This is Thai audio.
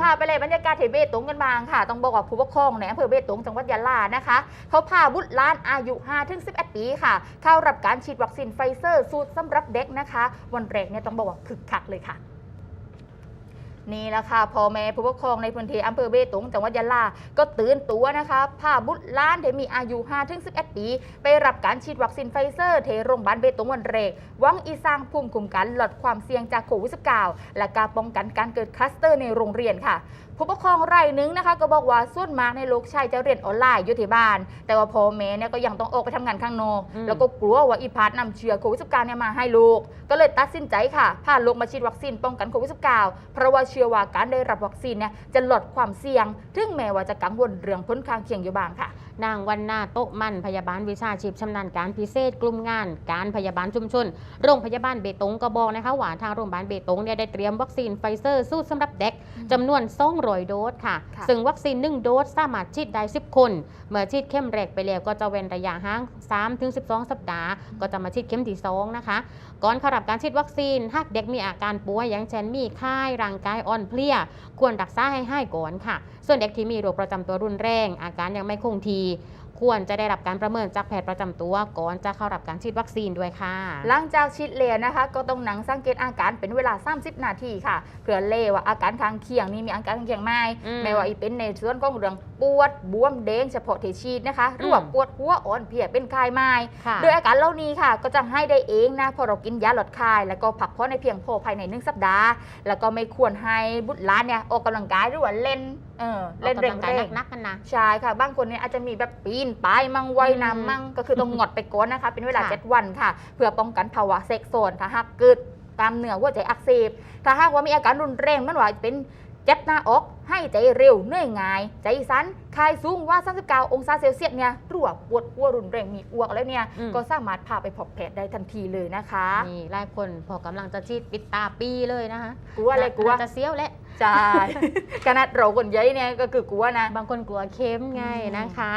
พาไปเลยบรรยากาศที่เบตงกันบ้างค่ะ ต้องบอกว่าผู้ปกครองในอำเภอเบตงจังหวัดยะลานะคะ เขาพาบุตรหล้านอายุ 5-11 ปีค่ะ เข้ารับการฉีดวัคซีนไฟเซอร์สูตรสำหรับเด็กนะคะ วันแรกเนี่ยต้องบอกว่าคึกคักเลยค่ะ นี่แหละค่ะพ่อแม่ผู้ปกครองในพื้นที่อำเภอเบตงจังหวัดยะลา ก็ตื่นตัวนะคะพาบุตรหล้านที่มีอายุ5-11 ปี ไปรับการฉีดวัคซีนไฟเซอร์เทโรงพยาบาลเบตงวันแรกหวังอีสร้างภูมิคุ้มกันลดความเสี่ยงจากโควิด -19 และการป้องกันการเกิดคลัสเตอร์ในโรงเรียนค่ะผู้ปกครองรายหนึงนะคะก็บอกว่าส่วนมากในลูกชายจะเรียนออนไลน์อยู่ที่บ้าน แต่ว่าพ่อแม่เนี่ยก็ยังต้องออกไปทำงานข้างนอกอืมแล้วก็กลัวว่าอีพาร์ทนำเชื้อโควิด -19 เนี่ยมาให้ลูก ก็เลยตัดสินใจค่ะพาลูกมาฉีดวัคซีนป้องกันโควิด -19 เพราะว่าเชื่อว่าการได้รับวัคซีนเนี่ยจะลดความเสี่ยง ถึงแม้ว่าจะกังวลเรื่องผลข้างเคียงอยู่บ้างค่ะนางวันนาโต๊ะมันพยาบาลวิชาชีพชำนาญการพิเศษกลุ่มงาน การพยาบาลชุมชน โรงพยาบาลเบตงก็บอกนะคะว่าทางโรงพยาบาลเบตงเนี่ยได้เตรียมวัคซีนไฟเซอร์สูตรสำหรับเด็กจำนวน200โดสค่ะค่ะ ซึ่งวัคซีน 1 โดสสามารถฉีดได้ 10 คน เมื่อฉีดเข็มแรกไปแล้วก็จะเว้นระยะห่าง3-12 สัปดาห์ ก็จะมาฉีดเข็มที่2นะคะ ก่อนเข้ารับการฉีดวัคซีนหากเด็กมีอาการป่วยอย่างเช่นมีไข้ร่างกายอ่อนเพลียควรรักษาให้ให้ก่อนค่ะ ส่วนเด็กที่มีโรคประจำตัวรุนแรง อาการยังไม่คงที ควรจะได้รับการประเมินจากแพทย์ประจำตัวก่อนจะเข้ารับการฉีดวัคซีนด้วยค่ะ หลังจากฉีดแล้วนะคะ ก็ต้องหนังสังเกตอาการเป็นเวลา 30 นาทีค่ะเพื่อเล่ว่าอาการข้างเคียงนี่มีอาการข้างเคียงไหมอืมไม่ว่าอีเป็นในส่วนของเรื่องปวดบวมเด้งเฉพาะที่ฉีดนะคะหรือว่าอืมปวดหัวอ่อนเพลียเป็นคลายไม้ค่ะโดยอาการเหล่านี้ค่ะ ก็จะให้ได้เองนะพอเรากินยาลดคลาย แล้วก็พักผ่อนในเพียงพอภายในหนึ่งสัปดาห์ แล้วก็ไม่ควรให้บุตรหลานเนี่ยออกกำลังกายหรือว่าเล่น เออเล่นออกเร่กำลังงกายเร่งนักๆกันนะใช่ค่ะ บางคนเนี่ยอาจจะมีแบบปีนป่ายมั่งว่ายอืมน้ำมั่งก็คือต้องงดไปก่อนนะคะ เป็นเวลาค่ะ7วันค่ะ เพื่อป้องกันภาวะเซ็กโซนถ้าหากเกิดกล้ามเนื้อหัวใจอักเสบถ้าหากว่ามีอาการรุนแรงมันว่าเป็นเจ็บหน้าอก ให้ใจเร็วเหนื่อยง่าย ใจสั่นคายสูงว่า 39 องศาเซลเซียสเนี่ยรวบปวดหัวรุนแรงมีอ้วกแล้วเนี่ยอืมก็สามารถพาไปพบแพทย์ได้ทันทีเลยนะคะนี่หลายคนพอกำลังจะฉีดปิดตาปีเลยนะคะกลัวอะไรกลัวน่าจะเสียวแหละใช่ขนาดเราคนใหญ่เนี่ยก็คือกลัวนะ บางคนกลัวเข็มไงนะคะ